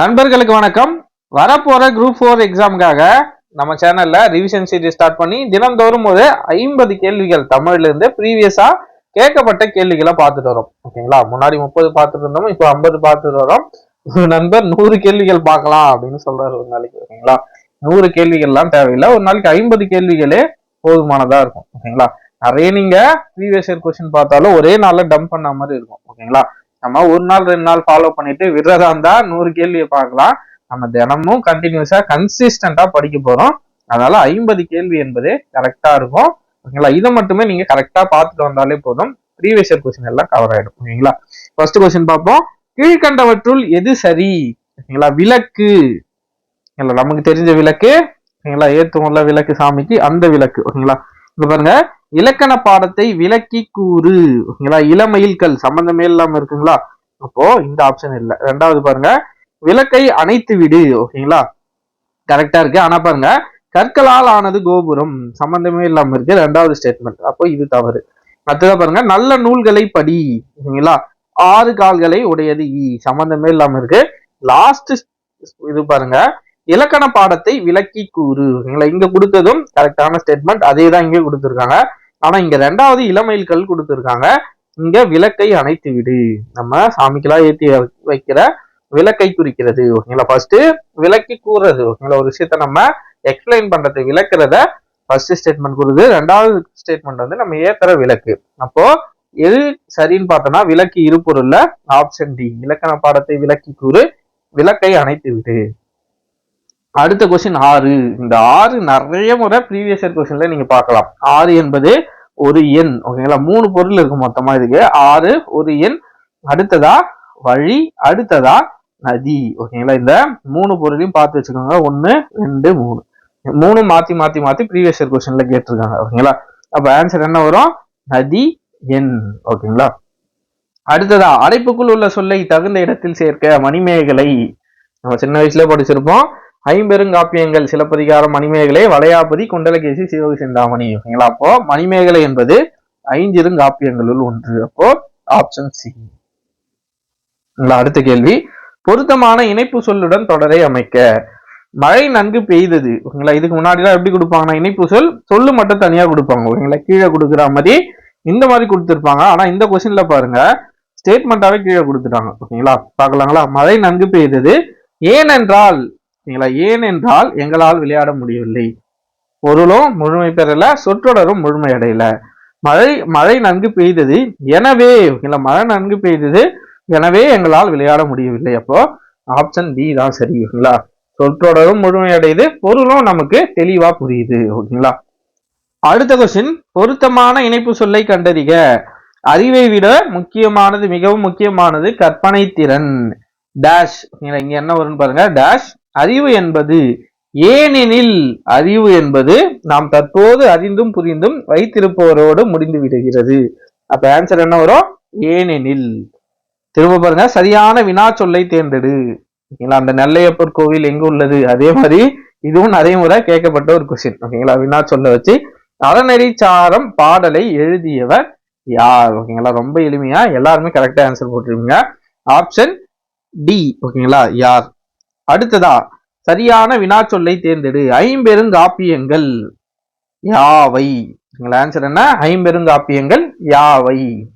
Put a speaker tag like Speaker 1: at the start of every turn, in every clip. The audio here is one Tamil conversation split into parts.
Speaker 1: நண்பர்களுக்கு வணக்கம். வரப்போற குரூப் ஃபோர் எக்ஸாமுக்காக நம்ம சேனல்ல ரிவிஷன் சீரீஸ் ஸ்டார்ட் பண்ணி தினந்தோறும் ஒரு ஐம்பது கேள்விகள் தமிழ்ல இருந்து ப்ரீவியஸா கேட்கப்பட்ட கேள்விகளை பார்த்துட்டு வரோம். ஓகேங்களா? முன்னாடி முப்பது பார்த்துட்டு இருந்தோம் இப்போ ஐம்பது பார்த்துட்டு வரோம். நண்பர் நூறு கேள்விகள் பார்க்கலாம் அப்படின்னு சொல்றாரு ஒரு நாளைக்கு ஓகேங்களா? நூறு கேள்விகள்லாம் தேவையில்லை. ஒரு நாளைக்கு ஐம்பது கேள்விகளே போதுமானதா இருக்கும் ஓகேங்களா? நிறைய நீங்க ப்ரீவியஸ் இயர் கொஸ்டின் பார்த்தாலும் ஒரே நாள்ல டம்ப் பண்ண மாதிரி இருக்கும் ஓகேங்களா? நம்ம ஒரு நாள் ரெண்டு நாள் ஃபாலோ பண்ணிட்டு விடுறதா இருந்தா நூறு கேள்வியை பார்க்கலாம். நம்ம தினமும் கண்டினியூஸா கன்சிஸ்டண்டா படிக்க போறோம். அதனால ஐம்பது கேள்வி என்பது கரெக்டா இருக்கும். ஓகேங்களா? இதை மட்டுமே நீங்க கரெக்டா பார்த்துட்டு வந்தாலே போதும். ப்ரீவியஸ் இயர் கொஸ்டின் எல்லாம் கவர் ஆயிடும். ஓகேங்களா? ஃபர்ஸ்ட் கொஸ்டின் பார்ப்போம். கீழ்கண்டவற்றுள் எது சரி? ஓகேங்களா? விளக்கு. நமக்கு தெரிஞ்ச விளக்கு. ஓகேங்களா? ஏத்துவோம்ல விளக்கு சாமிக்கு அந்த விளக்கு. ஓகேங்களா? பாருங்க. இலக்கண பாடத்தை விளக்கி கூறு. ஓகேங்களா? இளமயில்கள். சம்பந்தமே இல்லாம இருக்குங்களா? அப்போ இந்த ஆப்ஷன் இல்லை. ரெண்டாவது பாருங்க. விளக்கை அணைத்து விடு. ஓகேங்களா? கரெக்டா இருக்கு. ஆனா பாருங்க. கற்களால் ஆனது கோபுரம். சம்பந்தமே இல்லாம இருக்கு. ரெண்டாவது ஸ்டேட்மெண்ட் அப்போ இது தவறு. அடுத்ததா பாருங்க. நல்ல நூல்களை படி. ஓகேங்களா? ஆறு கால்களை உடையது. ஈ சம்பந்தமே இல்லாம இருக்கு. லாஸ்ட் இது பாருங்க. இலக்கண பாடத்தை விளக்கி கூறு. ஓகேங்களா இங்க கொடுத்ததும் கரெக்டான ஸ்டேட்மெண்ட் அதே தான் இங்கே கொடுத்துருக்காங்க. ஆனா இங்க ரெண்டாவது இளமயில்கள் கொடுத்துருக்காங்க. இங்க விளக்கை அணைத்து விடு. நம்ம சாமிக்கெல்லாம் ஏத்தி வைக்கிற விளக்கை குறிக்கிறது. ஓகேங்களா? ஃபர்ஸ்ட் விளக்கி கூறுறது. ஓகேங்களா? ஒரு விஷயத்த நம்ம எக்ஸ்பிளைன் பண்றது விளக்குறத ஃபர்ஸ்ட் ஸ்டேட்மெண்ட் கொடுக்குது ரெண்டாவது ஸ்டேட்மெண்ட் வந்து நம்ம ஏத்துற விளக்கு. அப்போ எது சரின்னு பார்த்தோம்னா விளக்கு இருப்பொருள்ல ஆப்ஷன் டி இலக்கண பாடத்தை விளக்கி கூறு விளக்கை அணைத்து விடு. அடுத்த கொஸ்டின் ஆறு. இந்த ஆறு நிறைய முறை ப்ரீவியஸ் இயர் கொஸ்டின்ல நீங்க பார்க்கலாம். ஆறு என்பது ஒரு எண். ஓகேங்களா மூணு பொருள் இருக்கு மொத்தமா இதுக்கு. ஆறு ஒரு எண். அடுத்ததா வழி அடுத்ததா நதி. ஓகேங்களா இந்த மூணு பொருளையும் பார்த்து வச்சுக்கோங்க. ஒன்னு ரெண்டு மூணு. மூணு மாத்தி மாத்தி மாத்தி ப்ரீவியஸ் இயர் கொஸ்டின்ல கேட்டிருக்காங்க. ஓகேங்களா அப்ப ஆன்சர் என்ன வரும்? நதி எண். ஓகேங்களா அடுத்ததா அடைப்புக்குள் உள்ள சொல்லை தகுந்த இடத்தில் சேர்க்க மணிமேகலை. நம்ம சின்ன வயசுல படிச்சிருப்போம். ஐம்பெருங்காப்பியங்கள் சிலப்பதிகாரம் மணிமேகலை வளையாபதி குண்டலகேசி சிவகி சிந்தாமணி ஓகேங்களா அப்போ மணிமேகலை என்பது ஐஞ்சிருங்காப்பியங்களுள் ஒன்று. அப்போ ஆப்ஷன் சி அடுத்த கேள்வி. பொருத்தமான இணைப்பு சொல்லுடன் தொடரை அமைக்க. மழை நன்கு பெய்தது. ஓகேங்களா இதுக்கு முன்னாடிலாம் எப்படி கொடுப்பாங்கன்னா இணைப்பு சொல் சொல்லு மட்டும் தனியாக கொடுப்பாங்க. ஓகேங்களா கீழே கொடுக்குற மாதிரி இந்த மாதிரி கொடுத்துருப்பாங்க. ஆனால் இந்த கொஸ்டின்ல பாருங்க ஸ்டேட்மெண்ட்டாகவே கீழே கொடுத்துட்டாங்க. ஓகேங்களா? பார்க்கலாங்களா? மழை நன்கு பெய்தது. ஏனென்றால் ஓகேங்களா ஏனென்றால் எங்களால் விளையாட முடியவில்லை. பொருளும் முழுமை பெறல சொற்றொடரும் முழுமை அடையல. மழை மழை நன்கு பெய்தது எனவே ஓகேங்களா மழை நன்கு பெய்தது எனவே எங்களால் விளையாட முடியவில்லை. அப்போ ஆப்ஷன் பி தான் சரி ஓகேங்களா? சொற்றொடரும் முழுமையடையுது பொருளும் நமக்கு தெளிவா புரியுது ஓகேங்களா? அடுத்த கொஸ்டின் பொருத்தமான இணைப்பு சொல்லை கண்டறிக. அறிவை விட முக்கியமானது மிகவும் முக்கியமானது கற்பனை திறன் டேஷ் இங்க என்ன வரும்னு பாருங்க டேஷ் அறிவு என்பது ஏனெனில் அறிவு என்பது நாம் தற்போது அறிந்தும் புரிந்தும் வைத்திருப்பவரோடு முடிந்து விடுகிறது. அப்ப ஆன்சர் என்ன வரும்? ஏனெனில். திரும்ப பாருங்க சரியான வினா சொல்லை தேர்ந்தெடு. ஓகேங்களா? அந்த நெல்லையப்பர் கோவில் எங்க உள்ளது? அதே மாதிரி இதுவும் நிறைய முறை கேட்கப்பட்ட ஒரு கொஸ்டின் ஓகேங்களா? வினா சொல்ல வச்சு அறநெறிச்சாரம் பாடலை எழுதியவர் யார்? ஓகேங்களா? ரொம்ப எளிமையா எல்லாருமே கரெக்டா ஆன்சர் போட்டிருக்கீங்க ஆப்ஷன் டி ஓகேங்களா? யார்? அடுத்ததா சரியான வினாச்சொல்லை தேர்ந்தெடு. ஐம்பெருங்காப்பியங்கள் யாவை? ஓகேங்களா ஆன்சர் என்ன? ஐம்பெருங்காப்பியங்கள் யாவை?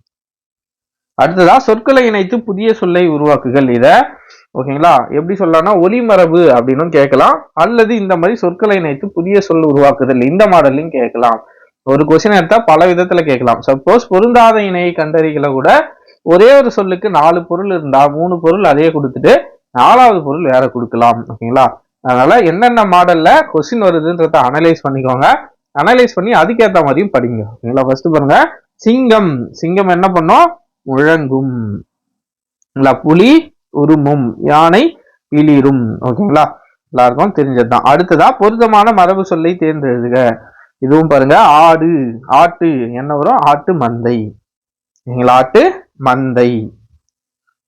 Speaker 1: அடுத்ததா சொற்களை இணைத்து புதிய சொல்லை உருவாக்குகள் இத. ஓகேங்களா? எப்படி சொல்லலாம்னா ஒலிமரபு அப்படின்னு கேட்கலாம். அல்லது இந்த மாதிரி சொற்களை இணைத்து புதிய சொல் உருவாக்குதல். இந்த மாடல்லையும் கேட்கலாம். ஒரு கொஸ்டின் எடுத்தா பல விதத்துல கேட்கலாம். சப்போஸ் பொருந்தாத இணையை கண்டறிகளை கூட ஒரே ஒரு சொல்லுக்கு நாலு பொருள் இருந்தா மூணு பொருள் அதே கொடுத்துட்டு நாலாவது பொருள் வேற கொடுக்கலாம் ஓகேங்களா? அதனால என்னென்ன மாடல்ல கொஸ்டின் வருதுன்றத அனலைஸ் பண்ணிக்கோங்க. அனலைஸ் பண்ணி அதுக்கேற்ற மாதிரியும் படிங்க ஓகேங்களா? ஃபர்ஸ்ட் பாருங்க. சிங்கம். சிங்கம் என்ன பண்ணும்? முழங்கும். புலி உருமும். யானை பிளிரும் ஓகேங்களா? எல்லாருக்கும் தெரிஞ்சதுதான். அடுத்ததா பொருத்தமான மரபு சொல்லை தேர்ந்தெழுதுக. இதுவும் பாருங்க. ஆடு. ஆட்டு என்ன வரும்? ஆட்டு மந்தை. ஓகேங்களா? ஆட்டு மந்தை.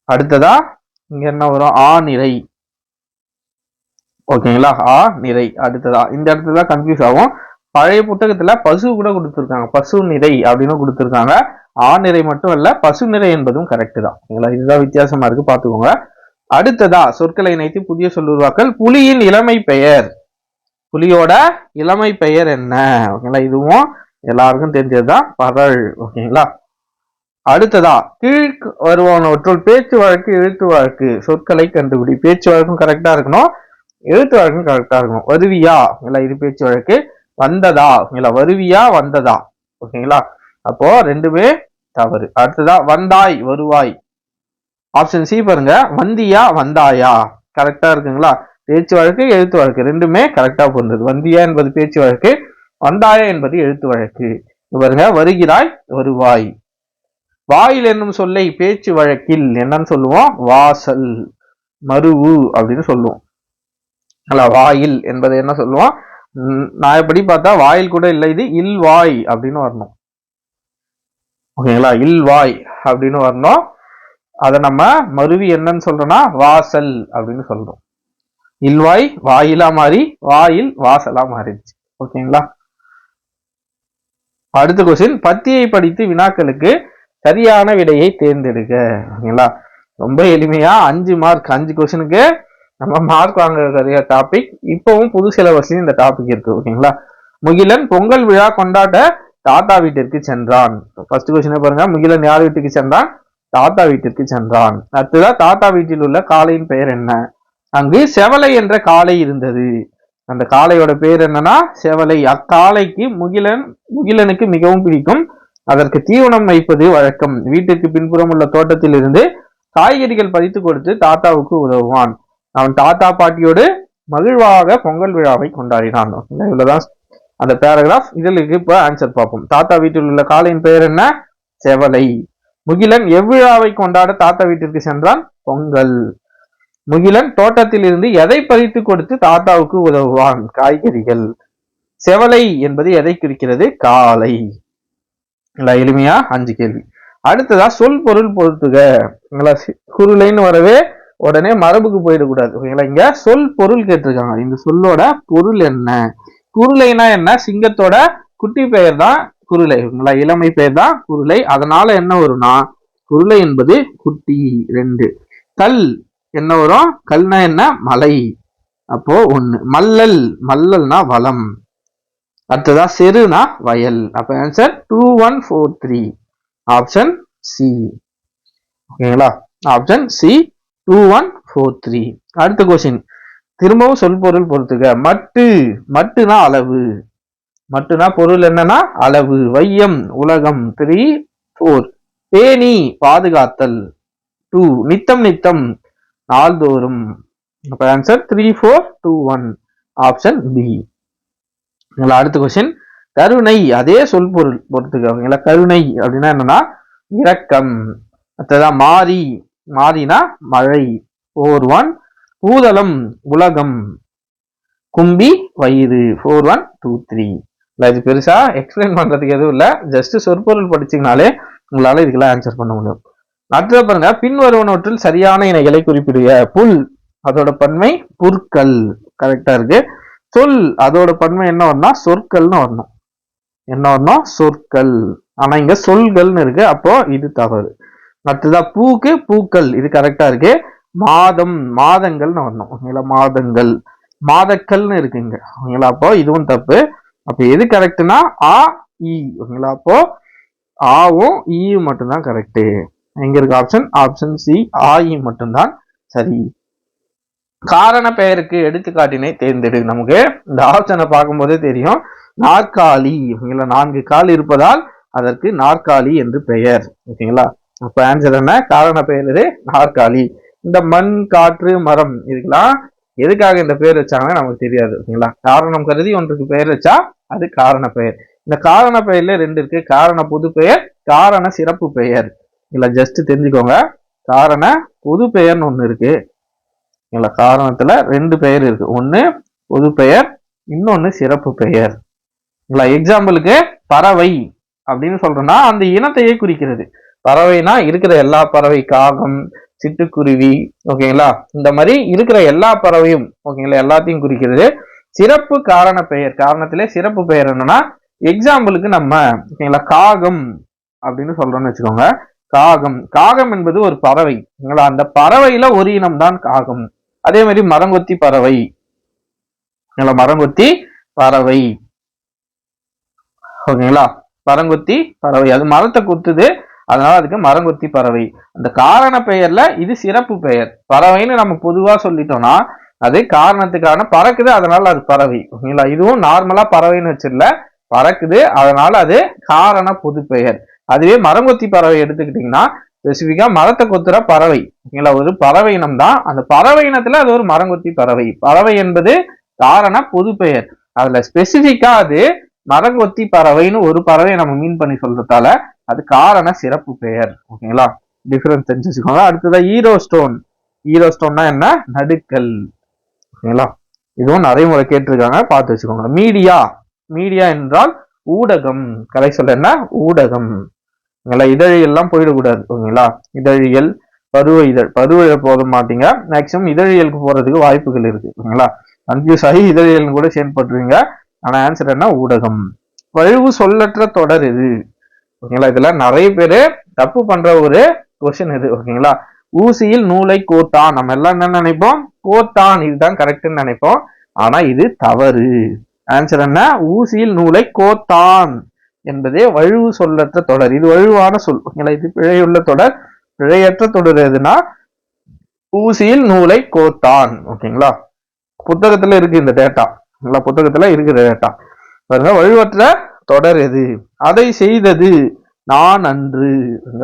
Speaker 1: அடுத்ததா இங்க என்ன வரும்? ஆ நிறை. ஓகேங்களா ஆ நிறை. அடுத்ததா. இந்த இடத்துல தான் கன்ஃபியூஸ் ஆகும். பழைய புத்தகத்துல பசு கூட கொடுத்துருக்காங்க. பசு நிறை அப்படின்னு கொடுத்துருக்காங்க. ஆ நிறை மட்டும் இல்ல பசு நிறை என்பதும் கரெக்ட் தான். ஓகேங்களா இதுதான் வித்தியாசமா இருக்கு. பாத்துக்கோங்க அடுத்ததா சொற்களை இணைத்து புதிய சொல் உருவாக்கல். புலியின் இளமை பெயர். புலியோட இளமை பெயர் என்ன? ஓகேங்களா இதுவும் எல்லாருக்கும் தெரிஞ்சதுதான். பரல் ஓகேங்களா அடுத்ததா கீழ்க்கு வருவனவற்றுள் பேச்சு வழக்கு எழுத்து வழக்கு சொற்களை கண்டுபிடி. பேச்சு வழக்கும் கரெக்டா இருக்கணும். எழுத்து வழக்கும் கரெக்டா இருக்கணும். வருவியா? இல்ல இது பேச்சு வழக்கு. வந்ததா? இல்ல வருவியா? வந்ததா? ஓகேங்களா? அப்போ ரெண்டுமே தவறு. அடுத்ததா வந்தாய் வருவாய். ஆப்ஷன் சி பாருங்க. வந்தியா வந்தாயா? கரெக்டா இருக்குங்களா? பேச்சு வழக்கு எழுத்து வழக்கு. ரெண்டுமே கரெக்டா பொருந்தது. வந்தியா என்பது பேச்சு வழக்கு. வந்தாயா என்பது எழுத்து வழக்கு. பாருங்க. வருகிறாய் வருவாய். வாயில் என்னும் சொல்லை பேச்சு வழக்கில் என்னன்னு சொல்லுவோம்? வாசல் மருவு அப்படின்னு சொல்லுவோம். அல்ல வாயில் என்பதை என்ன சொல்லுவோம்? நான் எப்படி பார்த்தா வாயில் கூட இல்லை இது இல்வாய் அப்படின்னு வரணும். ஓகேங்களா? இல்வாய் அப்படின்னு வரணும். அதை நம்ம மருவி என்னன்னு சொல்றோம்னா வாசல் அப்படின்னு சொல்றோம். இல்வாய் வாயிலா மாறி வாயில் வாசலா மாறிடுச்சு. ஓகேங்களா? அடுத்த கொஸ்டின் பத்தியை படித்து வினாக்களுக்கு சரியான விடையை தேர்ந்தெடுக்க. ஓகேங்களா? ரொம்ப எளிமையா அஞ்சு மார்க் அஞ்சு கொஸ்டினுக்கு நம்ம மார்க் வாங்கக்கூடிய டாபிக் இப்பவும் புது சிலபஸ்லயும் இந்த டாபிக் இருக்கு. ஓகேங்களா? முகிலன் பொங்கல் விழா கொண்டாட்ட தாத்தா வீட்டிற்கு சென்றான். ஃபர்ஸ்ட் கொஸ்டின் பாருங்க. முகிலன் யார் வீட்டுக்கு சென்றான்? தாத்தா வீட்டிற்கு சென்றான். அடுத்ததான் தாத்தா வீட்டில் உள்ள காளையின் பெயர் என்ன? அங்கு செவலை என்ற காளை இருந்தது. அந்த காளையோட பேர் என்னன்னா செவலை. அக்காளைக்கு முகிலன் முகிலனுக்கு மிகவும் பிடிக்கும். அதற்கு தீவனம் வைப்பது வழக்கம். வீட்டிற்கு பின்புறம் உள்ள தோட்டத்தில் இருந்து காய்கறிகள் பறித்து கொடுத்து தாத்தாவுக்கு உதவுவான். அவன் தாத்தா பாட்டியோடு மகிழ்வாக பொங்கல் விழாவை கொண்டாடினான். ஓகேங்களா? இவ்வளவுதான் அந்த பேராகிராஃப் இதழுக்கு இப்ப ஆன்சர் பார்ப்போம். தாத்தா வீட்டில் உள்ள காளையின் பெயர் என்ன? செவலை. முகிலன் எவ்விழாவை கொண்டாட தாத்தா வீட்டிற்கு சென்றான்? பொங்கல். முகிலன் தோட்டத்தில் இருந்து எதை பறித்து கொடுத்து தாத்தாவுக்கு உதவுவான்? காய்கறிகள். செவலை என்பது எதை குறிக்கிறது? காளை. நல்லா எளிமையா? அஞ்சு கேள்வி. அடுத்ததா சொல் பொருள் பொருத்துக. நல்லா சி- குருளைன்னு வரவே உடனே மரபுக்கு போயிடக்கூடாது. ஓகேங்களா இங்க சொல் பொருள் கேட்டிருக்காங்க. இந்த சொல்லோட பொருள் என்ன? குருளைனா என்ன? சிங்கத்தோட குட்டி பெயர் தான் குருளை ஓகேங்களா இளமை பெயர் தான் குருளை அதனால என்ன வரும்னா குருளை என்பது குட்டி ரெண்டு. கல் என்ன வரும்? கல்னா என்ன? மலை. அப்போ ஒண்ணு. மல்லல். மல்லல்னா வளம். அடுத்ததா செருனா வயல். அப்ப answer two one four three option C ஓகேங்களா? Option C two one four three அடுத்த கொஸ்டின் திரும்பவும் சொல் பொருள் பொறுத்துக்க மட்டு மட்டுனா அளவு. மட்டுனா பொருள் என்னன்னா அளவு. வையம் உலகம் த்ரீ ஃபோர் பேணி பாதுகாத்தல். டூ நித்தம் நித்தம். நாள்தோறும். அப்ப answer three four two one option B உங்களை அடுத்த கொஸ்டின் கருணை அதே சொல் பொருள் பொறுத்துக்கோங்களா கருணை அப்படின்னா என்னன்னா இரக்கம். அடுத்ததான் மாறி. மாறினா மழை. ஃபோர் ஒன் பூதளம் உலகம். கும்பி வயிறு. ஃபோர் ஒன் டூ த்ரீ இல்லை இது பெருசா எக்ஸ்பிளைன் பண்றதுக்கு எதுவும் இல்லை. ஜஸ்ட் சொற்பொருள் படிச்சிங்கனாலே உங்களால இதுக்கெல்லாம் ஆன்சர் பண்ண முடியும். அடுத்தது பாருங்க பின்வருவனவற்றில் சரியான இணைகளை குறிப்பிடுக. புல் அதோட பன்மை புற்கள். கரெக்டா இருக்கு. சொல் அதோட பன்மை என்ன வரணும் சொற்கள்னு வரணும். என்ன வரணும் சொற்கள். ஆனா இங்க சொல்கள்னு இருக்கு. அப்போ இது தவறு. அடுத்ததான் பூக்கு பூக்கள். இது கரெக்டா இருக்கு. மாதம் மாதங்கள்னு வரணும். ஓகேங்களா மாதங்கள். மாதக்கள்னு இருக்குங்க ஓகேங்களா அப்போ இதுவும் தப்பு. அப்ப எது கரெக்ட்னா ஆ இ ஓகேங்களா அப்போ ஆவும் ஈயும் மட்டும்தான் கரெக்டு எங்க இருக்கு ஆப்ஷன் ஆப்ஷன் சி ஆ இ மட்டும்தான் சரி. காரண பெயருக்கு எடுத்துக்காட்டினை தேர்ந்தெடு. நமக்கு இந்த ஆப்ஷனை பார்க்கும்போதே தெரியும். நாற்காலி ஓகேங்களா நான்கு கால் இருப்பதால் அதற்கு நாற்காலி என்று பெயர். ஓகேங்களா அப்ப ஆன்சர் என்ன? காரண பெயர் இது நாற்காலி. இந்த மண் காற்று மரம் இதுக்கெல்லாம் எதுக்காக இந்த பெயர் வச்சாங்கன்னா நமக்கு தெரியாது. ஓகேங்களா காரணம் கருதி ஒன்றுக்கு பெயர் வச்சா அது காரண பெயர். இந்த காரண பெயர்ல ரெண்டு இருக்கு. காரண பொது பெயர் காரண சிறப்பு பெயர். இல்ல ஜஸ்ட் தெரிஞ்சுக்கோங்க. காரண பொது பெயர்னு ஒண்ணு இருக்கு. இல்ல காரணத்தில் ரெண்டு பெயர் இருக்கு. ஒன்று பொது பெயர் இன்னொன்று சிறப்பு பெயர். இல்ல எக்ஸாம்பிளுக்கு பறவை அப்படின்னு சொல்றோம்னா அந்த இனத்தையே குறிக்கிறது. பறவைனா இருக்கிற எல்லா பறவை காகம் சிட்டுக்குருவி ஓகேங்களா? இந்த மாதிரி இருக்கிற எல்லா பறவையும் ஓகேங்களா எல்லாத்தையும் குறிக்கிறது. சிறப்பு காரண பெயர். காரணத்திலே சிறப்பு பெயர் என்னன்னா எக்ஸாம்பிளுக்கு நம்ம ஓகேங்களா காகம் அப்படின்னு சொல்றோம்னு வச்சுக்கோங்க. காகம். காகம் என்பது ஒரு பறவை. ஓகேங்களா அந்த பறவையில ஒரு இனம் தான் காகம். அதே மாதிரி மரங்கொத்தி பறவை. ஓகேங்களா மரங்கொத்தி பறவை. ஓகேங்களா? மரங்கொத்தி பறவை. அது மரத்தை குத்துது அதனால அதுக்கு மரங்கொத்தி பறவை. அந்த காரண பெயர்ல இது சிறப்பு பெயர். பறவைன்னு நம்ம பொதுவா சொல்லிட்டோம்னா அது காரணத்துக்கான பறக்குது அதனால அது பறவை. ஓகேங்களா? இதுவும் நார்மலா பறவைன்னு வச்சிடல பறக்குது அதனால அது காரண பொது பெயர் அதுவே மரங்கொத்தி பறவை எடுத்துக்கிட்டீங்கன்னா ஸ்பெசிஃபிக்கா மரத்தை கொத்துற பறவை. ஓகேங்களா? ஒரு பறவை இனம் தான் அந்த பறவை இனத்துல அது ஒரு மரங்கொத்தி பறவை. பறவை என்பது காரண பொது பெயர் அதுல ஸ்பெசிஃபிக்கா அது மரங்கொத்தி பறவைன்னு ஒரு பறவையை நம்ம மீன் பண்ணி சொல்றதால அது காரண சிறப்பு பெயர். ஓகேங்களா? டிஃபரன்ஸ் தெரிஞ்சு வச்சுக்கோங்க அடுத்ததா ஈரோ ஸ்டோன் ஈரோ ஸ்டோன்னா என்ன? நடுக்கல். ஓகேங்களா? இதுவும் நிறைய முறை கேட்டிருக்காங்க. பார்த்து வச்சுக்கோங்க. மீடியா. மீடியா என்றால் ஊடகம். கலை சொல்ல என்ன? ஊடகம். ஓகேங்களா இதழியெல்லாம் போயிடக்கூடாது ஓகேங்களா? இதழியல் பருவ இதழ் பருவ போக மாட்டீங்க மேக்சிமம் இதழியலுக்கு போறதுக்கு வாய்ப்புகள் இருக்கு ஓகேங்களா? கன்ஃபியூஸ் ஆகி இதழியல்னு கூட செயல்பட்டுருவீங்க ஆனா ஆன்சர் என்ன? ஊடகம். வழுவு சொல்லற்ற தொடர் இது ஓகேங்களா? இதெல்லாம் நிறைய பேர் தப்பு பண்ற ஒரு கொஸ்டின் இது ஓகேங்களா? ஊசியில் நூலை கோத்தான். நம்ம எல்லாம் என்ன நினைப்போம்? கோத்தான். இதுதான் கரெக்ட்னு நினைப்போம். ஆனா இது தவறு. ஆன்சர் என்ன? ஊசியில் நூலை கோத்தான். என்பதே வழுவு சொல்லற்ற தொடர். இது வழுவான சொல். இது பிழையுள்ள தொடர். பிழையற்ற தொடர் எதுனா? ஊசியில் நூலை கோத்தான். ஓகேங்களா? புத்தகத்துல இருக்கு இந்த டேட்டா புத்தகத்துல இருக்கிற டேட்டா பாருங்க வழுவற்ற தொடர் எது? அதை செய்தது நான் அன்று.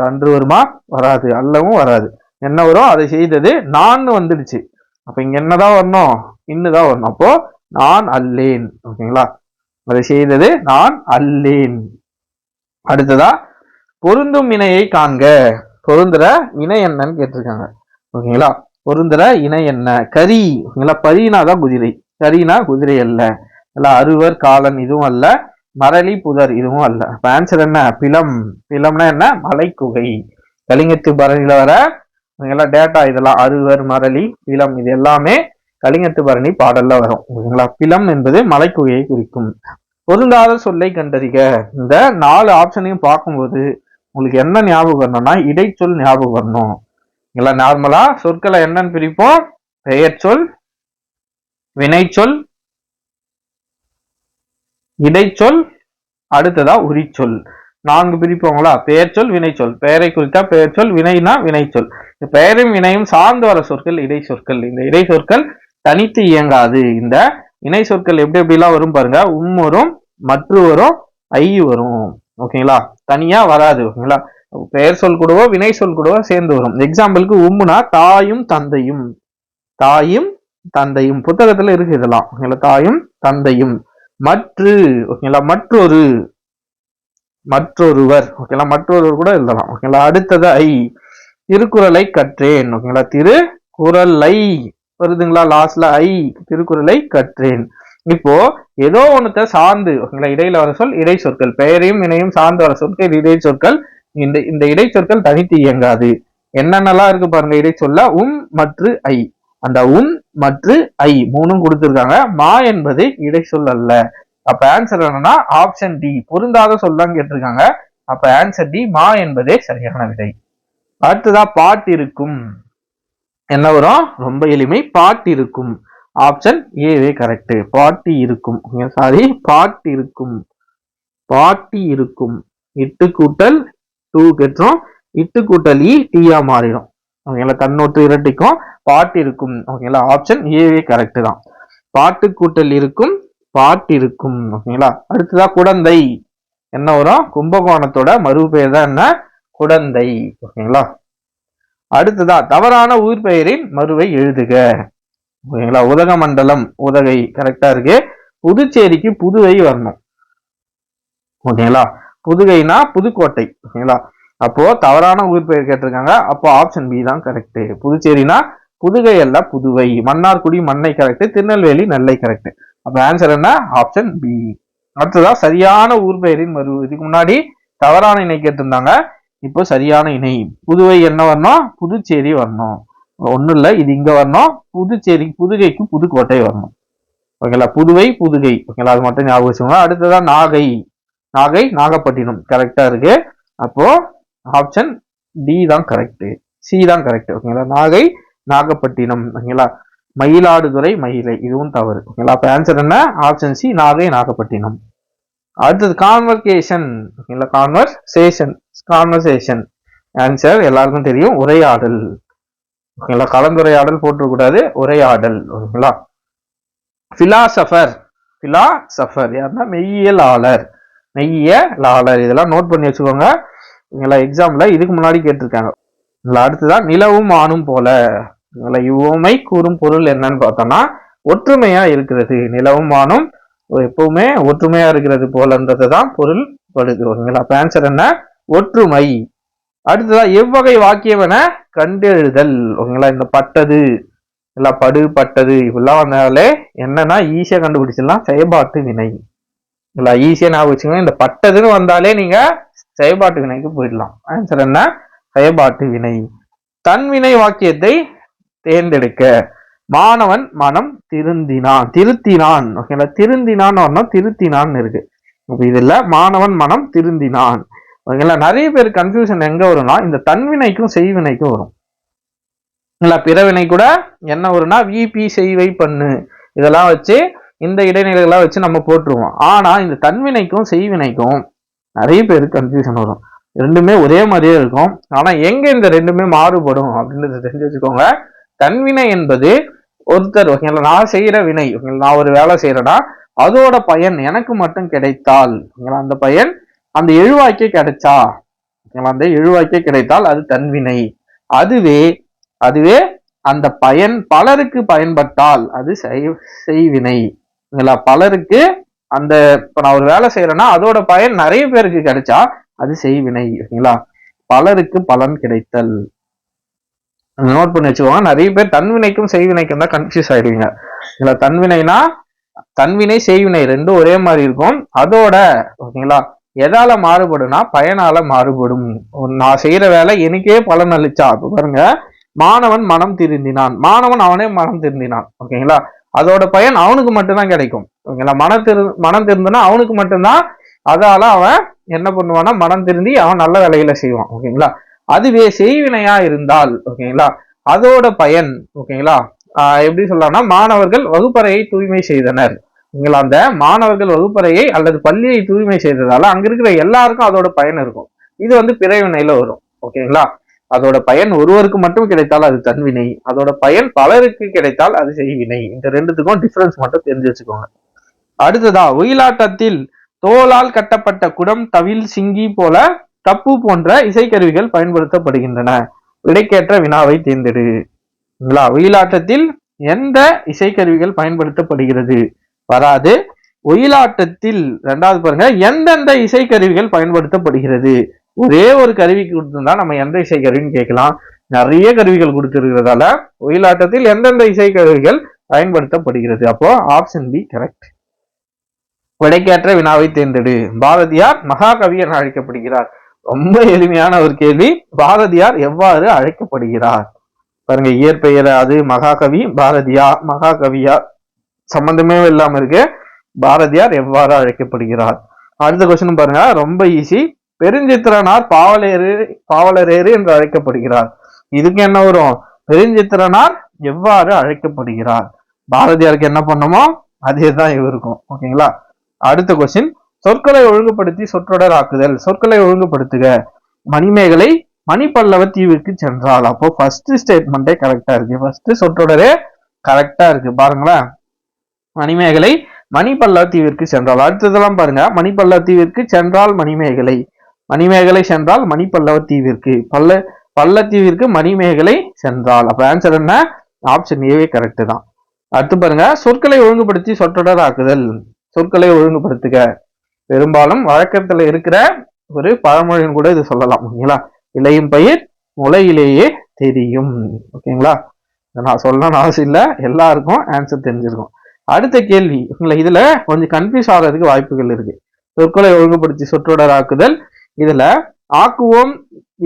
Speaker 1: அன்று வருமா? வராது. அல்லவும் வராது. என்ன வரும்? அதை செய்தது நான் வந்துடுச்சு. அப்ப இங்க என்னதான் வரணும்? இன்னுதான் வரணும். அப்போ நான் அல்லேன். ஓகேங்களா? அதை செய்தது நான் அல்லேன். அடுத்ததா பொருந்தும் இணையை காண்க. பொருந்துற இணை என்னன்னு கேட்டிருக்காங்க. ஓகேங்களா? பொருந்துற இணை என்ன? கரி. ஓகேங்களா? பரினா தான் குதிரை. கரினா குதிரை அல்ல. இல்ல அறுவர் காலன் இதுவும் அல்ல. மரளி புதர் இதுவும் அல்ல. அப்ப ஆன்சர் என்ன? பிலம் பிலம்னா என்ன? மலைக்குகை. கலிங்கத்து பரணியில வர ஓகேங்களா டேட்டா இதெல்லாம் அறுவர் மரளி பிலம் இது எல்லாமே கலிங்கத்து பரணி பாடல்ல வரும். ஓகேங்களா பிலம் என்பது மலைக்குகையை குறிக்கும். பொருந்தாத சொல்லை கண்டறிக. இந்த நாலு ஆப்ஷனையும் பார்க்கும்போது உங்களுக்கு என்ன ஞாபகம் வரணும்னா இடைச்சொல் ஞாபகம் வரணும். இல்ல நார்மலா சொற்களை என்னன்னு பிரிப்போம். பெயர் சொல் வினைச்சொல் இடைச்சொல் அடுத்ததா உரிச்சொல். நான்கு பிரிப்போங்களா? பெயர்ச்சொல் வினைச்சொல். பெயரை குறித்தா பெயர்ச்சொல் வினைனா வினைச்சொல். இந்த பெயரும் வினையும் சார்ந்து வர சொற்கள் இடை சொற்கள் இந்த இடை சொற்கள் தனித்து இயங்காது. இந்த இணை சொற்கள் எப்படி எப்படிலாம் வரும் பாருங்க. உம் வரும் மற்று வரும் ஐ வரும். ஓகேங்களா தனியா வராது. ஓகேங்களா பெயர் சொல் கூடவோ வினை சொல் கூடவோ சேர்ந்து வரும். எக்ஸாம்பிளுக்கு உம்முனா தாயும் தந்தையும். தாயும் தந்தையும். புத்தகத்துல இருக்கு இதெல்லாம். ஓகேங்களா தாயும் தந்தையும். மற்று ஓகேங்களா மற்றொரு மற்றொருவர். ஓகேங்களா மற்றொருவர் கூட எழுதலாம். ஓகேங்களா அடுத்தது ஐ. திருக்குறளை கற்றேன். ஓகேங்களா திரு குரலை வருதுங்களா? லாஸ்ட்ல ஐ திருக்குறளை கற்றேன். இப்போ ஏதோ ஒன்றத்தை சார்ந்து ஓகேங்களா இடையில வர சொல் இடை சொற்கள். பெயரையும் இணையும் சார்ந்து வர சொற்கள் இடை சொற்கள். இந்த இந்த இடை சொற்கள் தனித்து இயங்காது. என்னென்னலாம் இருக்கு பாருங்க இடை சொல்ல உம் மற்றும் ஐ. அந்த உம் மற்றும் ஐ மூணும் கொடுத்துருக்காங்க. மா என்பது இடை சொல் அல்ல. அப்ப ஆன்சர் என்னன்னா ஆப்ஷன் டி பொருந்தாத சொல்லாம் கேட்டிருக்காங்க. அப்ப ஆன்சர் டி மா என்பதே சரியான விடை. அடுத்ததா பாட்டு இருக்கும். என்ன வரும்? ரொம்ப எளிமை. பாட்டு இருக்கும். ஆப்ஷன் ஏவே கரெக்ட் பாட்டி இருக்கும். சாரி பாட்டு இருக்கும். பாட்டி இருக்கும். இட்டு கூட்டல் டூ கெட்டுரும். இட்டு கூட்டல் இ டீயா மாறிடும். ஓகேங்களா? கண்ணோட்டு இரட்டிக்கும். பாட்டு இருக்கும். ஓகேங்களா? ஆப்ஷன் ஏவே கரெக்ட் தான். பாட்டு கூட்டல் இருக்கும். பாட்டு இருக்கும். ஓகேங்களா? அடுத்ததா குடந்தை. என்ன வரும்? கும்பகோணத்தோட மறுபெயர் தான் என்ன? குடந்தை. ஓகேங்களா? அடுத்ததா தவறான ஊர் பெயரின் மறுவை எழுதுக. ஓகேங்களா உதகமண்டலம் உதகை கரெக்டா இருக்கு. புதுச்சேரிக்கு புதுவை வரணும். ஓகேங்களா புதுகைனா புதுக்கோட்டை ஓகேங்களா அப்போ தவறான ஊர் பெயர் கேட்டிருக்காங்க. அப்போ ஆப்ஷன் பி தான் கரெக்ட் புதுச்சேரினா புதுகை அல்ல புதுவை. மன்னார்குடி மண்ணை கரெக்ட் திருநெல்வேலி நெல்லை கரெக்ட் அப்ப ஆன்சர் என்ன? ஆப்ஷன் பி அடுத்ததா சரியான ஊர் பெயரின் மறு இதுக்கு முன்னாடி தவறான இணை கேட்டிருந்தாங்க. இப்போ சரியான இணை. புதுவை என்ன வரணும்? புதுச்சேரி வரணும். ஒன்றும் இல்லை இது இங்கே வரணும். புதுச்சேரி புதுகைக்கு புதுக்கோட்டை வரணும். ஓகேங்களா? புதுவை புதுகை. ஓகேங்களா? அது மட்டும் ஞாபகம் வச்சுக்கோங்க. அடுத்ததான் நாகை. நாகை நாகப்பட்டினம். கரெக்டாக இருக்கு. அப்போ ஆப்ஷன் டி தான் கரெக்டு சி தான் கரெக்ட் ஓகேங்களா? நாகை நாகப்பட்டினம். ஓகேங்களா? மயிலாடுதுறை மயிலை. இதுவும் தவறு. ஓகேங்களா? அப்போ ஆன்சர் என்ன? Option C Nagai Nagapattinam. அடுத்தது கான்வர்கேஷன் இல்லை கான்வர்சேஷன் கான்வர்சேஷன் ஆன்சர் எல்லாருக்கும் தெரியும். உரையாடல். ஓகேங்களா? கலந்துரையாடல் போட்டுக்கூடாது உரையாடல். ஓகேங்களா? பிலாசபர் பிலாசபர் யாருன்னா? மெய்யியலாளர். மெய்யியலாளர். இதெல்லாம் நோட் பண்ணி வச்சுக்கோங்க. எங்களை எக்ஸாம்ல இதுக்கு முன்னாடி கேட்டிருக்காங்க. இல்லை அடுத்ததான் நிலவும் ஆணும் போல. இங்களா இவ்வுமை கூறும் பொருள் என்னன்னு பார்த்தோம்னா ஒற்றுமையா இருக்கிறது. நிலவும் ஆணும் எப்பவுமே ஒற்றுமையா இருக்கிறது போலன்றதை தான் பொருள் படுது ஓகேங்களா? அப்ப ஆன்சர் என்ன? ஒற்றுமை. அடுத்ததா எவ்வகை வாக்கியம் என கண்டெழுதல். ஓகேங்களா? இந்த பட்டது இல்ல படு பட்டது இப்படிலாம் வந்தாலே என்னன்னா ஈஸியா கண்டுபிடிச்சிடலாம். செயல்பாட்டு வினை. இல்ல ஈஸியா ஞாபகம் வச்சுக்கோங்க. இந்த பட்டதுன்னு வந்தாலே நீங்க செயல்பாட்டு வினைக்கு போயிடலாம். ஆன்சர் என்ன? செயல்பாட்டு வினை. தன்வினை வாக்கியத்தை தேர்ந்தெடுக்க. மாணவன் மனம் திருந்தினான். திருத்தினான். ஓகேங்களா திருந்தினான் வரணும் திருத்தினான் இருக்கு. இப்ப இதுல மாணவன் மனம் திருந்தினான். ஓகேங்களா நிறைய பேர் கன்ஃபியூஷன் எங்க வரும்னா இந்த தன்வினைக்கும் செய்வினைக்கும் வரும். இல்லை பிறவினை கூட என்ன வரும்னா விபி செய்வை பண்ணு. இதெல்லாம் வச்சு இந்த இடைநிலைகளாக வச்சு நம்ம போட்டுருவோம் ஆனா இந்த தன்வினைக்கும் செய்வினைக்கும் நிறைய பேருக்கு கன்ஃபியூஷன் வரும். ரெண்டுமே ஒரே மாதிரியே இருக்கும். ஆனா எங்க இந்த ரெண்டுமே மாறுபடும்? அப்படின்றத தெரிஞ்சு வச்சுக்கோங்க தன்வினை என்பது ஒருத்தர் ஓகேங்களா நான் செய்யற வினை ஓகேங்களா நான் ஒரு வேலை செய்யறேன்னா அதோட பயன் எனக்கு மட்டும் கிடைத்தால் ஓகேங்களா அந்த பயன் அந்த எழுவாய்க்கே கிடைச்சா ஓகேங்களா அந்த எழுவாய்க்கே கிடைத்தால் அது தன்வினை அதுவே அதுவே அந்த பயன் பலருக்கு பயன்பட்டால் அது செய்- செய்வினை ஓகேங்களா பலருக்கு அந்த இப்ப நான் ஒரு வேலை செய்யறேன்னா அதோட பயன் நிறைய பேருக்கு கிடைச்சா அது செய்வினை ஓகேங்களா பலருக்கு பலன் கிடைத்தல். நோட் பண்ணி வச்சுக்கோங்க நிறைய பேர் தன்வினைக்கும் செய்வினைக்கும் தான் கன்ஃபியூஸ் ஆயிடுவீங்க. இதுல தன்வினைனா தன்வினை செய்வினை ரெண்டும் ஒரே மாதிரி இருக்கும். அதோட ஓகேங்களா எதால மாறுபடும்னா பயனால மாறுபடும். நான் செய்யற வேலை எனக்கே பலன் அளிச்சா பாருங்க மாணவன் மனம் திருந்தினான். மாணவன் அவனே மனம் திருந்தினான். ஓகேங்களா அதோட பயன் அவனுக்கு மட்டும்தான் கிடைக்கும். ஓகேங்களா மனம் திரு மனம் திருந்தினா அவனுக்கு மட்டும்தான். அதால அவன் என்ன பண்ணுவான்னா மனம் திருந்தி அவன் நல்ல வேலையில செய்வான். ஓகேங்களா அதுவே செய்வினையா இருந்தால் ஓகேங்களா அதோட பயன் ஓகேங்களா எப்படி சொல்லலாம்னா மாணவர்கள் வகுப்பறையை தூய்மை செய்தனர். ஓகேங்களா அந்த மாணவர்கள் வகுப்பறையை அல்லது பள்ளியை தூய்மை செய்ததால அங்க இருக்கிற எல்லாருக்கும் அதோட பயன் இருக்கும். இது வந்து பிறவினையில வரும் ஓகேங்களா அதோட பயன் ஒருவருக்கு மட்டும் கிடைத்தால் அது தன்வினை. அதோட பயன் பலருக்கு கிடைத்தால் அது செய்வினை. இந்த ரெண்டுத்துக்கும் டிஃபரன்ஸ் மட்டும் தெரிஞ்சு வச்சுக்கோங்க. அடுத்ததா ஒயிலாட்டத்தில் தோலால் கட்டப்பட்ட குடம் தவில் சிங்கி போல தப்பு போன்ற இசைக்கருவிகள் பயன்படுத்தப்படுகின்றன. விடைக்கேற்ற வினாவை தேர்ந்தெடு. ஒயிலாட்டத்தில் எந்த இசைக்கருவிகள் பயன்படுத்தப்படுகிறது? வராது. ஒயிலாட்டத்தில் ரெண்டாவது பாருங்க எந்தெந்த இசைக்கருவிகள் பயன்படுத்தப்படுகிறது? ஒரே ஒரு கருவி கொடுத்திருந்தா நம்ம எந்த இசைக்கருவின்னு கேட்கலாம். நிறைய கருவிகள் கொடுத்திருக்கிறதால ஒயிலாட்டத்தில் எந்தெந்த இசைக்கருவிகள் பயன்படுத்தப்படுகிறது? அப்போ ஆப்ஷன் பி கரெக்ட் விடைக்கேற்ற வினாவை தேர்ந்தெடு. பாரதியார் மகாகவி என அழைக்கப்படுகிறார். ரொம்ப எளிமையான ஒரு கேள்வி. பாரதியார் எவ்வாறு அழைக்கப்படுகிறார்? பாருங்க இயற்பெயர் அது மகாகவி பாரதியார் மகாகவியார் சம்பந்தமே இல்லாம இருக்கு. பாரதியார் எவ்வாறு அழைக்கப்படுகிறார்? அடுத்த கொஸ்டின் பாருங்க ரொம்ப ஈஸி பெருஞ்சித்திரனார் பாவலேறு பாவலரேறு என்று அழைக்கப்படுகிறார். இதுக்கு என்ன வரும்? பெருஞ்சித்திரனார் எவ்வாறு அழைக்கப்படுகிறார்? பாரதியாருக்கு என்ன பண்ணுமோ அதே தான் இவருக்கும். ஓகேங்களா? அடுத்த கொஸ்டின் சொற்களை ஒழுங்குபடுத்தி சொற்றொடர் ஆக்குதல். சொற்களை ஒழுங்குபடுத்துக. மணிமேகலை மணிப்பல்லவ தீவுக்கு சென்றால் அப்போ ஃபர்ஸ்ட் ஸ்டேட்மெண்டே கரெக்டா இருக்கு. ஃபர்ஸ்ட் சொற்றொடரே கரெக்டா இருக்கு. பாருங்களேன். மணிமேகலை மணிப்பல்லவ தீவிற்கு சென்றால் அடுத்ததெல்லாம் பாருங்க. மணிப்பல்லவ தீவிற்கு சென்றால் மணிமேகலை. மணிமேகலை சென்றால் மணிப்பல்லவ தீவிற்கு. பல்ல பல்லத்தீவிற்கு மணிமேகலை சென்றால் அப்ப ஆன்சர் என்ன? ஆப்ஷன் ஏவே கரெக்ட் தான். அடுத்து பாருங்க. சொற்களை ஒழுங்குபடுத்தி சொற்றொடர் ஆக்குதல். சொற்களை ஒழுங்குபடுத்துக. பெரும்பாலும் வழக்கத்துல இருக்கிற ஒரு பழமொழின்னு கூட இது சொல்லலாம் ஓகேங்களா? இலையும் பயிர் முளையிலேயே தெரியும் ஓகேங்களா? நான் சொல்லணும்னு அவசியம் இல்லை. எல்லாருக்கும் ஆன்சர் தெரிஞ்சிருக்கும். அடுத்த கேள்வி உங்களை இதுல கொஞ்சம் கன்ஃபியூஸ் ஆகிறதுக்கு வாய்ப்புகள் இருக்கு. சொற்களை ஒழுங்குபடுத்தி சொற்றொடர் ஆக்குதல். இதுல ஆக்குவோம்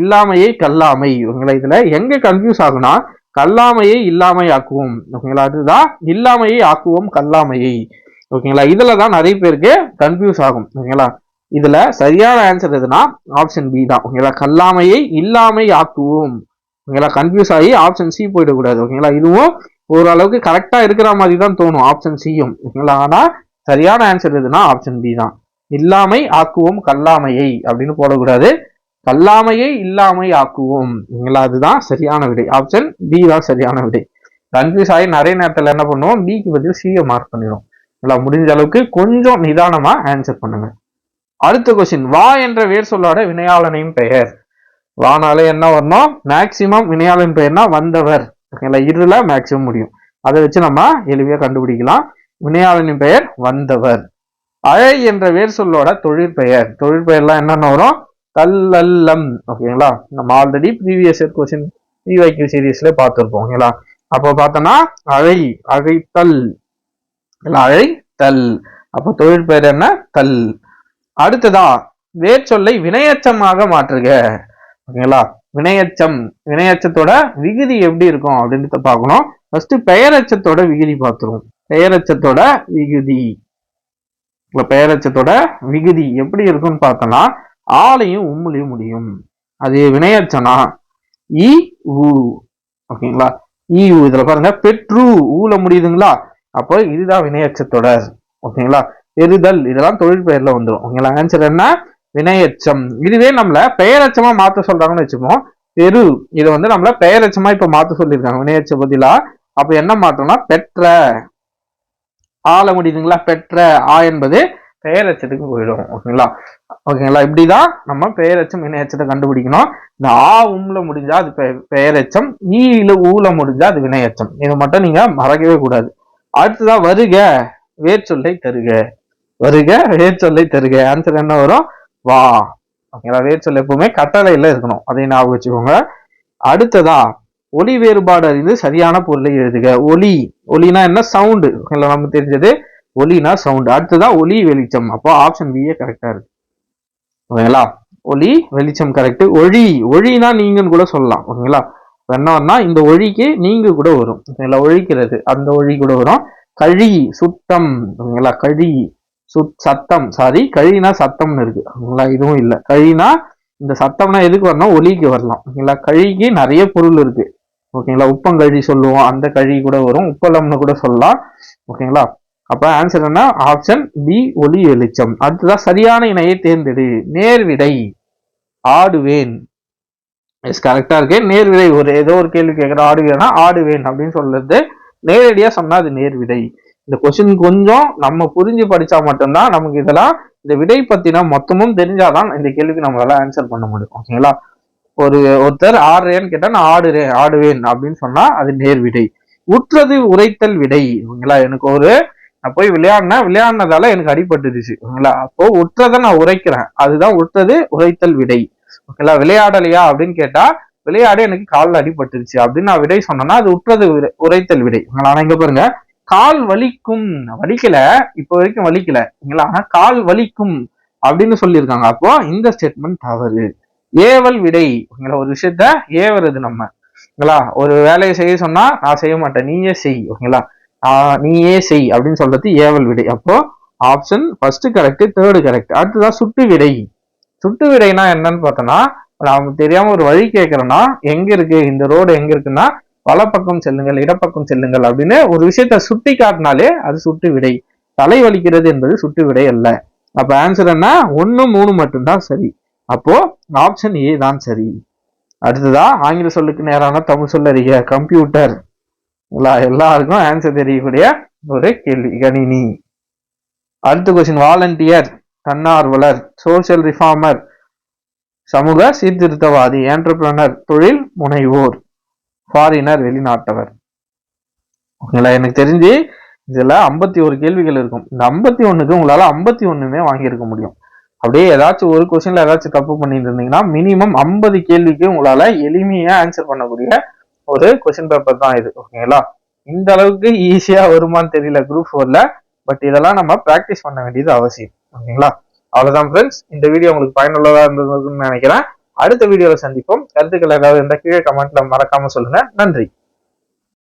Speaker 1: இல்லாமையை கல்லாமை உங்களை இதுல எங்க கன்ஃபியூஸ் ஆகுனா கல்லாமையை இல்லாமை ஆக்குவோம் ஓகேங்களா? அதுதான் இல்லாமையை ஆக்குவோம் கல்லாமையை. ஓகேங்களா? இதில் தான் நிறைய பேருக்கு கன்ஃபியூஸ் ஆகும் ஓகேங்களா? இதில் சரியான ஆன்சர் எதுனா ஆப்ஷன் பி தான் ஓகேங்களா? கல்லாமையை இல்லாமை ஆக்குவோம் ஓகேங்களா? கன்ஃபியூஸ் ஆகி ஆப்ஷன் சி போயிடக்கூடாது ஓகேங்களா? இதுவும் ஓரளவுக்கு கரெக்டாக இருக்கிற மாதிரி தான் தோணும் ஆப்ஷன் சியும் ஓகேங்களா? ஆனால் சரியான ஆன்சர் எதுனா ஆப்ஷன் பி தான். இல்லாமை ஆக்குவோம் கல்லாமையை அப்படின்னு போடக்கூடாது. கல்லாமையை இல்லாமை ஆக்குவோம் ஓகேங்களா? அதுதான் சரியான விடை. ஆப்ஷன் பி தான் சரியான விடை. கன்ஃபியூஸ் ஆகி நிறைய நேரத்தில் என்ன பண்ணுவோம்? பிக்கு பதில் சியை மார்க் பண்ணிடும் நல்லா முடிஞ்ச அளவுக்கு கொஞ்சம் நிதானமா ஆன்சர் பண்ணுங்க. அடுத்த கொஸ்டின் வா என்ற வேர் சொல்லோட வினையாளனின் பெயர். வானாலே என்ன வரணும்? மேக்சிமம் வினையாளன் பெயர்னா வந்தவர். ஓகேங்களா? இருல மேக்சிமம் முடியும். அதை வச்சு நம்ம எளிமையா கண்டுபிடிக்கலாம். வினையாளனின் பெயர் வந்தவர். அழை என்ற வேர் சொல்லோட தொழிற்பெயர் தொழிற்பெயர்லாம் என்னென்ன வரும்? கல்லல்லம். ஓகேங்களா? நம்ம already previous year question PYQ சீரீஸ்ல பார்த்துருப்போம். ஓகேங்களா? அப்போ பார்த்தோன்னா அழை அழைத்தல். இல்ல தல். அப்போ தொழிற்பெயர் என்ன? தல். அடுத்ததா வேர்ச்சொல்லை வினையச்சமாக மாற்றுக. ஓகேங்களா? வினையச்சம் வினையச்சத்தோட விகுதி எப்படி இருக்கும் அப்படின்றத பார்க்கணும். ஃபர்ஸ்ட் பெயரச்சத்தோட விகுதி பார்த்துருவோம். பெயரச்சத்தோட விகுதி. பெயரச்சத்தோட விகுதி எப்படி இருக்கும்னு பார்த்தோம்னா ஆளையும் உம்முலையும் முடியும். அது வினையச்சனா இ உ. ஓகேங்களா? இ ஊ இதுல பாருங்க. பெற்று. ஊல முடியுதுங்களா? அப்போ இதுதான் வினையச்சத்தொடர் ஓகேங்களா? எரிதல் இதெல்லாம் தொழில் பெயர்ல வந்துடும் ஓகேங்களா? ஆன்சர் என்ன? வினையச்சம் இதுவே நம்மள பெயரச்சமா மாத்த சொல்றாங்கன்னு வச்சுப்போம். பெரு இதை வந்து நம்மள பெயரச்சமா இப்ப மாத்த சொல்லியிருக்காங்க. வினையச்ச பதிலா அப்ப என்ன மாற்றோம்னா பெற்ற. ஆள முடியுதுங்களா? பெற்ற. ஆ என்பது பெயரச்சத்துக்கு போயிடும். ஓகேங்களா? ஓகேங்களா? இப்படிதான் நம்ம பெயரச்சம் வினையச்சத்தை கண்டுபிடிக்கணும். இந்த ஆ உம்ல முடிஞ்சா அது பெ- ஈல ஊல முடிஞ்சா அது வினையச்சம் இதை மட்டும் நீங்க மறக்கவே கூடாது. அடுத்ததா வருக வேர்ச்சொல்லை தருக. வருக வேர்ச்சொல்லை தருக. ஆன்சர் என்ன வரும்? வா. ஓகேங்களா வேர்ச்சொல் எப்பவுமே கட்டளையில இருக்கணும். அதை ஞாபகம் வச்சுக்கோங்க. அடுத்ததா ஒலி வேறுபாடு அறிந்து சரியான பொருளை எழுதுக. ஒலி. ஒலினா என்ன? சவுண்டு ஓகேங்களா நமக்கு தெரிஞ்சது ஒலினா சவுண்டு அடுத்ததா ஒலி வெளிச்சம். அப்போ ஆப்ஷன் பிஏ கரெக்டா இருக்கு. ஓகேங்களா? ஒலி வெளிச்சம் கரெக்ட் ஒழி. ஒழினா நீங்கன்னு கூட சொல்லலாம். ஓகேங்களா? இப்ப இந்த ஒழிக்கு நீங்க கூட வரும். ஓகேங்களா ஒழிக்கிறது. அந்த ஒழி கூட வரும். கழி சுத்தம் ஓகேங்களா கழி சுத் சத்தம். சாரி கழினா சத்தம்னு இருக்கு. ஓகேங்களா இதுவும் இல்ல. கழினா இந்த சத்தம்னா எதுக்கு வரணும்? ஒலிக்கு வரலாம். ஓகேங்களா கழிக்கு நிறைய பொருள் இருக்கு. ஓகேங்களா? உப்பங்கழி சொல்லுவோம். அந்த கழி கூட வரும். உப்பளம்னு கூட சொல்லலாம். ஓகேங்களா? அப்ப ஆன்சர் என்ன ஆப்ஷன் பி ஒலி வெளிச்சம். அடுத்ததான் சரியான இணையை தேர்ந்தெடு. நேர்விடை. ஆடுவேன். எஸ் கரெக்டாக இருக்கு. நேர்விடை ஒரு ஏதோ ஒரு கேள்வி கேட்கிற ஆடுவேனா ஆடுவேன் அப்படின்னு சொல்றது. நேரடியாக சொன்னால் அது நேர்விடை. இந்த கொஸ்டின் கொஞ்சம் நம்ம புரிஞ்சு படித்தா மட்டும்தான் நமக்கு இதெல்லாம் இந்த விடை பற்றினா மொத்தமும் தெரிஞ்சாதான் இந்த கேள்விக்கு நம்மளால ஆன்சர் பண்ண முடியும். ஓகேங்களா ஒரு ஒருத்தர் ஆடுறேன்னு கேட்டால் நான் ஆடுறேன் ஆடுவேன் அப்படின்னு சொன்னால் அது நேர்விடை. உற்றது உரைத்தல் விடை. ஓகேங்களா எனக்கு ஒரு நான் போய் விளையாடினேன் விளையாடினதால எனக்கு அடிபட்டுருச்சு. ஓகேங்களா அப்போ உற்றதை நான் உரைக்கிறேன். அதுதான் உற்றது உரைத்தல் விடை. ஓகேங்களா? விளையாடலையா அப்படின்னு கேட்டா விளையாட எனக்கு காலில் அடிபட்டுருச்சு அப்படின்னு நான் விடை சொன்னேன்னா அது உற்றது விடை- உரைத்தல் விடை. ஆனா இங்க பாருங்க. கால் வலிக்கும். வலிக்கல. இப்போ வரைக்கும் வலிக்கல. ஓகேங்களா? ஆனா கால் வலிக்கும் அப்படின்னு சொல்லியிருக்காங்க. அப்போ இந்த ஸ்டேட்மெண்ட் தவறு. ஏவல் விடை. ஓகேங்களா? ஒரு விஷயத்த ஏவருது நம்ம. ஓகேங்களா? ஒரு வேலையை செய்ய சொன்னா நான் செய்ய மாட்டேன். நீயே செய். ஓகேங்களா? நீயே செய் அப்படின்னு சொல்றது ஏவல் விடை. அப்போ option first correct third correct அடுத்ததான் சுட்டு விடை. சுட்டு விடைனா என்னன்னு பார்த்தோம்னா நாம தெரியாம ஒரு வழி கேட்கறோம்னா எங்க இருக்கு இந்த ரோடு எங்க இருக்குன்னா வலப்பக்கம் செல்லுங்கள் இடப்பக்கம் செல்லுங்கள் அப்படின்னு ஒரு விஷயத்த சுட்டி காட்டினாலே அது சுட்டு விடை. தலை வலிக்கிறது என்பது சுட்டு விடை அல்ல. அப்ப ஆன்சர் என்ன? ஒன்னு மூணு மட்டும்தான் சரி. அப்போ ஆப்ஷன் ஏ தான் சரி. அடுத்ததா ஆங்கில சொல்லுக்கு நேரான தமிழ் சொல்லறிய கம்ப்யூட்டர் எல்லா எல்லாருக்கும் ஆன்சர் தெரியக்கூடிய ஒரு கேள்வி கணினி. அடுத்த கொஸ்டின் வாலண்டியர் தன்னார்வலர் சோசியல் ரிஃபார்மர் சமூக சீர்திருத்தவாதி என்டர்பிரனர் தொழில் முனைவோர் ஃபாரினர் வெளிநாட்டவர். ஓகேங்களா? எனக்கு தெரிஞ்சு இதில் ஐம்பத்தி ஒரு கேள்விகள் இருக்கும். இந்த ஐம்பத்தி ஒன்றுக்கு உங்களால் ஐம்பத்தி ஒன்றுமே வாங்கியிருக்க முடியும். அப்படியே ஏதாச்சும் ஒரு கொஸ்டின்ல ஏதாச்சும் தப்பு பண்ணிட்டு இருந்தீங்கன்னா மினிமம் ஐம்பது கேள்விக்கு உங்களால் எளிமையாக ஆன்சர் பண்ணக்கூடிய ஒரு கொஸ்டின் பேப்பர் தான் இது. ஓகேங்களா? இந்த அளவுக்கு ஈஸியாக வருமான்னு தெரியல குரூப் ஃபோரில் பட் இதெல்லாம் நம்ம ப்ராக்டிஸ் பண்ண வேண்டியது அவசியம். ஓகேங்களா? அவ்வளோதான் ஃப்ரெண்ட்ஸ் இந்த வீடியோ உங்களுக்கு பயனுள்ளதாக இருந்ததுன்னு நினைக்கிறேன். அடுத்த வீடியோவில் சந்திப்போம். கருத்துக்கள் ஏதாவது இருந்தால் கீழே கமெண்ட்ல மறக்காம சொல்லுங்க. நன்றி.